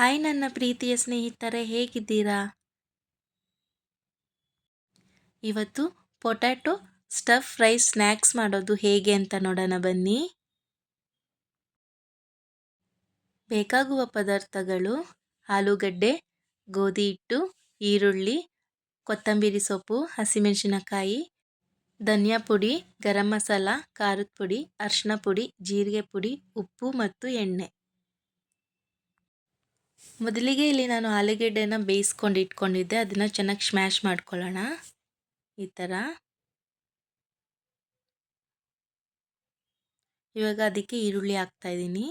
Hi ನನ್ನ ಪ್ರೀತಿಯ ಸ್ನೇಹಿತರೆ, ಹೇಗಿದ್ದೀರಾ? ಇವತ್ತು ಪೊಟ್ಯಾಟೊ ಸ್ಟಫ್ ರೈಸ್ ಸ್ನ್ಯಾಕ್ಸ್ ಮಾಡೋದು ಹೇಗೆ ಅಂತ ನೋಡೋಣ ಬನ್ನಿ. ಬೇಕಾಗುವ ಪದಾರ್ಥಗಳು ಆಲೂಗಡ್ಡೆ, ಗೋಧಿ ಹಿಟ್ಟು, ಈರುಳ್ಳಿ, ಕೊತ್ತಂಬರಿ ಸೊಪ್ಪು, ಹಸಿಮೆಣಸಿನಕಾಯಿ, ಧನಿಯಾ ಪುಡಿ, ಗರಂ ಮಸಾಲ, ಖಾರದ ಪುಡಿ ಅರಿಶಿನ ಪುಡಿ, ಜೀರಿಗೆ ಪುಡಿ, ಉಪ್ಪು ಮತ್ತು ಎಣ್ಣೆ. ಮೊದಲಿಗೆ ಇಲ್ಲಿ ನಾನು ಆಲೂಗೆಡ್ಡೆನ ಬೇಯಿಸ್ಕೊಂಡು ಇಟ್ಕೊಂಡಿದ್ದೆ. ಅದನ್ನು ಚೆನ್ನಾಗಿ ಸ್ಮ್ಯಾಶ್ ಮಾಡ್ಕೊಳ್ಳೋಣ. ಈ ಥರ ಇವಾಗ ಅದಕ್ಕೆ ಈರುಳ್ಳಿ ಹಾಕ್ತಾಯಿದ್ದೀನಿ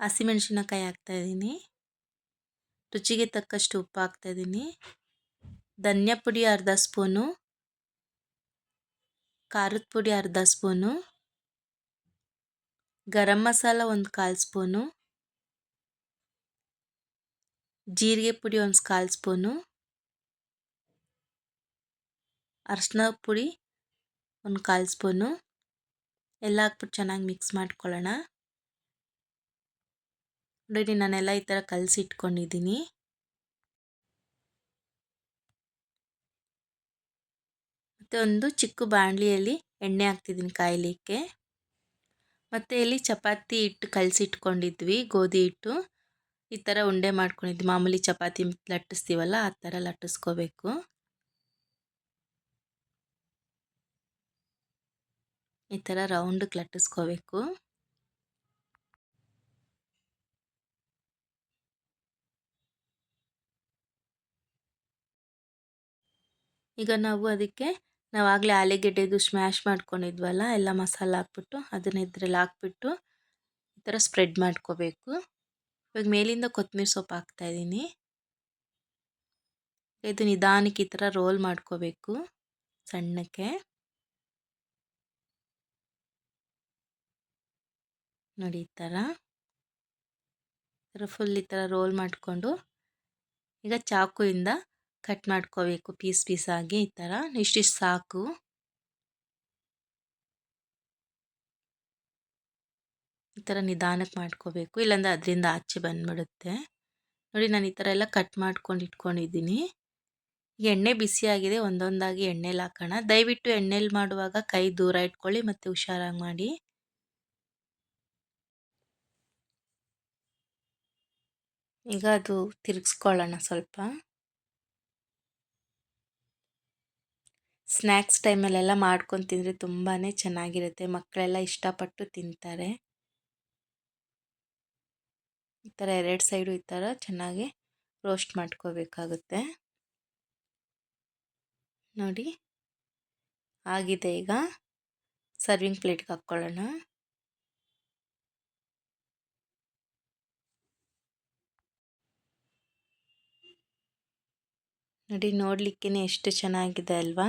ಹಸಿಮೆಣಸಿನಕಾಯಿ ಹಾಕ್ತಾಯಿದ್ದೀನಿ ರುಚಿಗೆ ತಕ್ಕಷ್ಟು ಉಪ್ಪು ಹಾಕ್ತಾಯಿದ್ದೀನಿ ಧನ್ಯ ಪುಡಿ ಅರ್ಧ ಸ್ಪೂನು. ಖಾರದ ಪುಡಿ ಅರ್ಧ ಸ್ಪೂನು. ಗರಂ ಮಸಾಲ ಒಂದು ಕಾಲು ಸ್ಪೂನು. ಜೀರಿಗೆ ಪುಡಿ ಒಂದು ಕಾಲು ಸ್ಪೂನು. ಅರ್ಶಿನ ಪುಡಿ ಒಂದು ಕಾಲು ಸ್ಪೂನು. ಎಲ್ಲ ಹಾಕ್ಬಿಟ್ಟು ಚೆನ್ನಾಗಿ ಮಿಕ್ಸ್ ಮಾಡ್ಕೊಳ್ಳೋಣ. ನೋಡಿ ನಾನೆಲ್ಲ ಈ ಥರ ಕಲಸಿ ಇಟ್ಕೊಂಡಿದ್ದೀನಿ ಮತ್ತು ಒಂದು ಚಿಕ್ಕ ಬಾಣಲಿಯಲ್ಲಿ ಎಣ್ಣೆ ಹಾಕ್ತಿದ್ದೀನಿ ಕಾಯಲಿಕ್ಕೆ. ಮತ್ತು ಇಲ್ಲಿ ಚಪಾತಿ ಹಿಟ್ಟು ಕಲಸಿಟ್ಕೊಂಡಿದ್ವಿ, ಗೋಧಿ ಹಿಟ್ಟು. ಈ ಥರ ಉಂಡೆ ಮಾಡ್ಕೊಂಡಿದ್ವಿ. ಮಾಮೂಲಿ ಚಪಾತಿ ಲಟ್ಟಿಸ್ತೀವಲ್ಲ, ಆ ಥರ ಲಟ್ಟಿಸ್ಕೋಬೇಕು. ಈ ಥರ ರೌಂಡಕ್ಕೆ ಲಟ್ಟಿಸ್ಕೋಬೇಕು. ಈಗ ನಾವು ಅದಕ್ಕೆ ನಾವು ಆಗಲೇ ಆಲೂಗೆಡ್ಡೆದು ಸ್ಮ್ಯಾಶ್ ಮಾಡ್ಕೊಂಡಿದ್ವಲ್ಲ, ಎಲ್ಲ ಮಸಾಲ ಹಾಕ್ಬಿಟ್ಟು ಅದನ್ನ ಇದ್ರಲ್ಲಿ ಹಾಕ್ಬಿಟ್ಟು ಈ ಥರ ಸ್ಪ್ರೆಡ್ ಮಾಡ್ಕೋಬೇಕು. ಇವಾಗ ಮೇಲಿಂದ ಕೊತ್ತಂಬರಿ ಸೊಪ್ಪು ಹಾಕ್ತಾಯಿದ್ದೀನಿ ಇದು ನಿಧಾನಕ್ಕೆ ಈ ಥರ ರೋಲ್ ಮಾಡ್ಕೋಬೇಕು ಸಣ್ಣಕ್ಕೆ. ನೋಡಿ ಈ ಥರ ಥರ ಫುಲ್ ಈ ಥರ ರೋಲ್ ಮಾಡಿಕೊಂಡು ಈಗ ಚಾಕುಯಿಂದ ಕಟ್ ಮಾಡ್ಕೋಬೇಕು ಪೀಸ್ ಪೀಸ್ ಆಗಿ ಈ ಥರ. ಇಷ್ಟಿಷ್ಟು ಸಾಕು. ಈ ಥರ ನಿಧಾನಕ್ಕೆ ಮಾಡ್ಕೋಬೇಕು. ಇಲ್ಲಾಂದರೆ ಅದರಿಂದ ಆಚೆ ಬಂದ್ಬಿಡುತ್ತೆ. ನೋಡಿ ನಾನು ಈ ಥರ ಎಲ್ಲ ಕಟ್ ಮಾಡ್ಕೊಂಡು ಇಟ್ಕೊಂಡಿದ್ದೀನಿ. ಎಣ್ಣೆ ಬಿಸಿಯಾಗಿದೆ ಒಂದೊಂದಾಗಿ ಎಣ್ಣೆಲಿ ಹಾಕೋಣ. ದಯವಿಟ್ಟು ಎಣ್ಣೆಲಿ ಮಾಡುವಾಗ ಕೈ ದೂರ ಇಟ್ಕೊಳ್ಳಿ ಮತ್ತು ಹುಷಾರಾಗಿ ಮಾಡಿ. ಈಗ ಅದು ತಿರುಗಿಸ್ಕೊಳ್ಳೋಣ ಸ್ವಲ್ಪ. ಸ್ನ್ಯಾಕ್ಸ್ ಟೈಮಲ್ಲೆಲ್ಲ ಮಾಡ್ಕೊಂಡು ತಿಂದರೆ ತುಂಬಾ ಚೆನ್ನಾಗಿರುತ್ತೆ. ಮಕ್ಕಳೆಲ್ಲ ಇಷ್ಟಪಟ್ಟು ತಿಂತಾರೆ. ಈ ಥರ ಎರಡು ಸೈಡು ಈ ಥರ ಚೆನ್ನಾಗಿ ರೋಸ್ಟ್ ಮಾಡ್ಕೋಬೇಕಾಗುತ್ತೆ. ನೋಡಿ, ಆಗಿದೆ ಈಗ. ಸರ್ವಿಂಗ್ ಪ್ಲೇಟ್ಗೆ ಹಾಕ್ಕೊಳ್ಳೋಣ. ನೋಡಿ ನೋಡಲಿಕ್ಕೆ ಎಷ್ಟು ಚೆನ್ನಾಗಿದೆ ಅಲ್ವಾ?